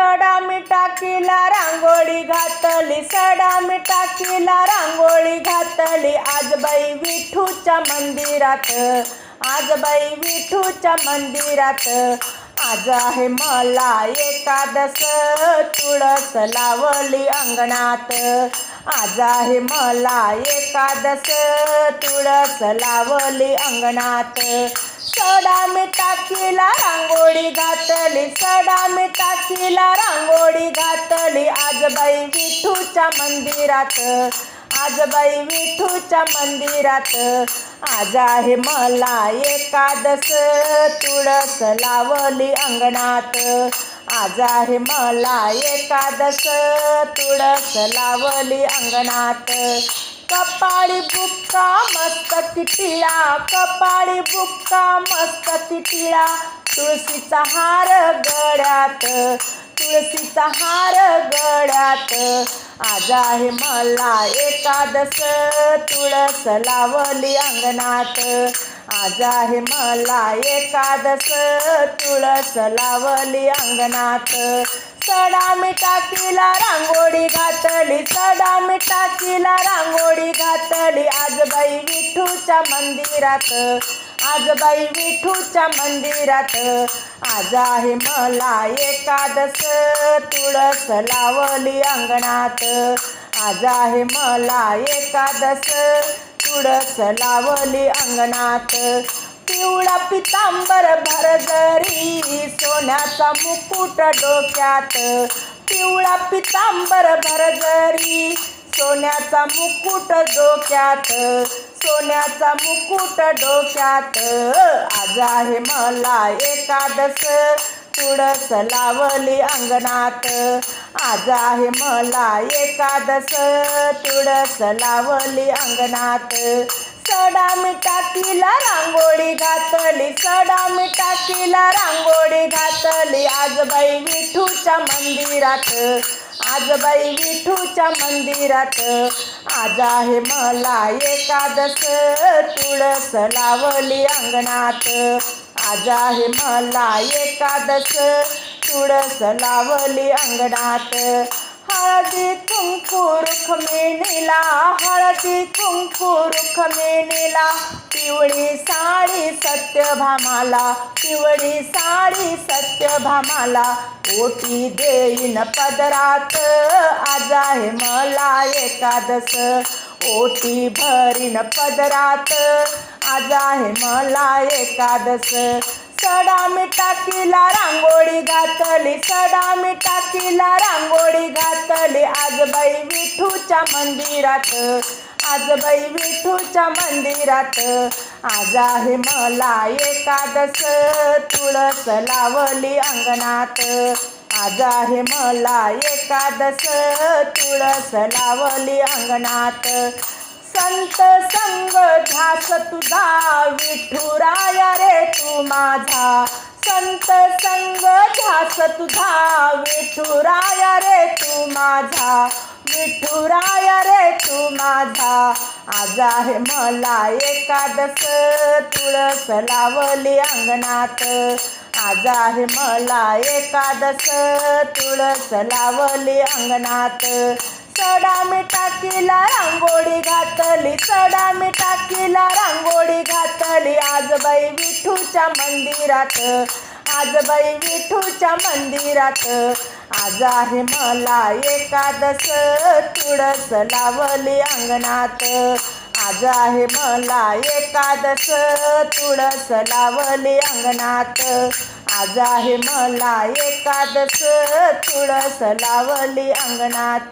सडा मी रांगोळी घातली सडा मी रांगोळी घातली. आज बाई विठूच्या मंदिरात आज बाई विठूच्या मंदिरात. आज आहे मला एकादस तुळस लावली अंगणात. आज आहे मला एकादस तुळस लावली अंगणात. सडा मी टाकीला रांगोळी घातली. सडा मी टाकीला रांगोळी घातली. आजबाई विठूच्या मंदिरात आजबाई विठूच्या मंदिरात. आज आहे मला एकादस तुळस लावली अंगणात. आज आहे मला एकादस तुळस लावली अंगणात. कपाळी बुक्का मस्त किटिळा कपाळी बुक्का मस्त किटिळा तुळशीचा हार गळ्यात तुळशीचा हार गळ्यात. आज आहे मला एकादस तुळस लावली अंगणात. माझा आहे मला एकादस तुळस लावली अंगणात. सडा मी टाकीला रांगोळी घातली सडा मी टाकीला रांगोळी घातली. आज बाई विठूच्या मंदिरात आज बाई विठूच्या मंदिरात. आज आहे मला एकादस तुळस लावली अंगणात. आज आहे मला एकादस तुळस लावली अंगणात. पिवळा पितांबर भरदरी सोन्याचा मुकुट डोक्यात. पिवळा पितांबर भरदरी सोन्याचा मुकुट डोक्यात. सोन्याचा मुकुट डोक्यात. आज आहे मला एकादस. तुळस लावली अंगणात. आज आहे मला एकादस. तुळस लावली अंगणात. सडा मिठा तिला रांगोळी घातली. सडा मी रांगोळी घातली. आज बाई विठूच्या मंदिरात. आज बाई विठूच्या मंदिरात. आज आहे मला एकादस. तुळस लावली अंगणात. आज आहे मला एकादस. तुळस लावली अंगणात. हळदी कुंकू रुखमेनीला हळदी कुंकू रुखमेनीला पिवळी साडी सत्यभामाला पिवळी साडी सत्यभामाला. ओटी देईन पदरात आज आहे मला एकादस. ओटी भरीन पदरात आज आहे मला एकादस. सडा मी रांगोळी घातली. सडा मी रांगोळी घातली. आज बाई विठूच्या मंदिरात आज बाई विठूच्या मंदिरात. आज आहे मला एकादस तुळस लावली अंगणात. आज आहे मला एकादस तुळस लावली अंगणात. संत संग ध्यास तुझा विठुराया रे तू माझा. संत संग ध्यास तुझा विठुराया रे तू माझा. विठुराया रे तू माझा. आज आहे मला एकादस तुळस लावली अंगणात. आज आहे मला एकादस तुळस लावली अंगणात. चढा मी टाकीला रांगोळी घातली चढा मी टाकीला रांगोळी घातली. आज बाई विठूच्या मंदिरात आज बाई विठूच्या मंदिरात. आज आहे मला एकादस तुळस लावली अंगणात. आज आहे मला एकादस तुळस लावली अंगणात. आज आहे मला एकादस तुळस लावली अंगणात.